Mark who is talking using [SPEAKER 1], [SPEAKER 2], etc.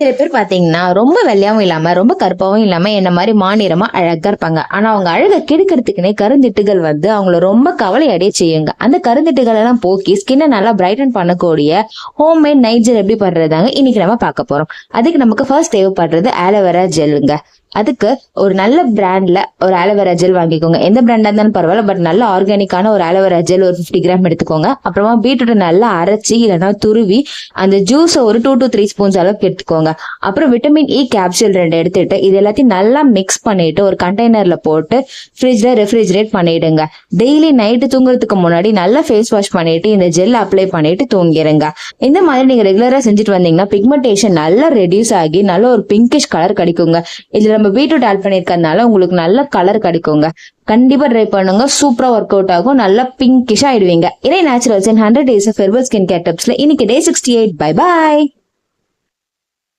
[SPEAKER 1] சில பேர் பாத்தீங்கன்னா ரொம்ப வெள்ளையாவும் இல்லாம ரொம்ப கருப்பாவும் இல்லாம என்ன மாதிரி மாநிறமா அழகா இருப்பாங்க. ஆனா அவங்க அழகை கெடுக்கிறதுக்குனே கருந்திட்டுகள் வந்து அவங்கள ரொம்ப கவலை அடைய செய்யுங்க. அந்த கருந்திட்டுகள் எல்லாம் போக்கி ஸ்கின்னை நல்லா பிரைட்டன் பண்ணக்கூடிய ஹோம்மேட் நைட் ஜெல் எப்படி பண்றதாங்க இன்னைக்கு நம்ம பார்க்க போறோம். அதுக்கு நமக்கு ஃபர்ஸ்ட் தேவைப்படுறது ஆலோவேரா ஜெல்லுங்க அதுக்கு ஒரு நல்ல பிராண்ட்ல ஒரு ஆலோவேரா ஜெல் வாங்கிக்கோங்க. எந்த பிராண்டா இருந்தாலும் பரவாயில்ல பட் நல்ல ஆர்கானிக்கான ஒரு ஆலோவேரா ஜெல் ஒரு 50 கிராம் எடுத்துக்கோங்க. அப்புறமா பீட்ரூட்டை நல்லா அரைச்சி இல்லைன்னா துருவி அந்த ஜூஸை ஒரு டூ டு த்ரீ ஸ்பூன்ஸ் அளவுக்கு எடுத்துக்கோங்க. அப்புறம் விட்டமின் இ கேப்சூல் ரெண்டு எடுத்துட்டு இது எல்லாத்தையும் நல்லா மிக்ஸ் பண்ணிட்டு ஒரு கண்டெய்னர்ல போட்டு ஃப்ரிட்ஜ்ல ரெஃப்ரிஜரேட் பண்ணிடுங்க. டெய்லி நைட்டு தூங்குறதுக்கு முன்னாடி நல்லா ஃபேஸ் வாஷ் பண்ணிட்டு இந்த ஜெல் அப்ளை பண்ணிட்டு தூங்கிடுங்க இந்த மாதிரி நீங்க ரெகுலரா செஞ்சுட்டு வந்தீங்கன்னா பிக்மெண்டேஷன் நல்லா ரெடியூஸ் ஆகி நல்ல ஒரு பிங்கிஷ் கலர் கிடைக்குங்க. இதுல நம்ம பீட்ரூட் ஆட் பண்ணிருக்கறதுனால உங்களுக்கு நல்ல கலர் கிடைக்குங்க. கண்டிப்பா ட்ரை பண்ணுங்க. சூப்பரா ஒர்க் அவுட் ஆகும். நல்லா பிங்கிஷ் ஆயிடுவீங்க. இதே naturals in hundred days of herbal skin care டிப்ஸ்ல இன்னைக்கு day sixty eight bye bye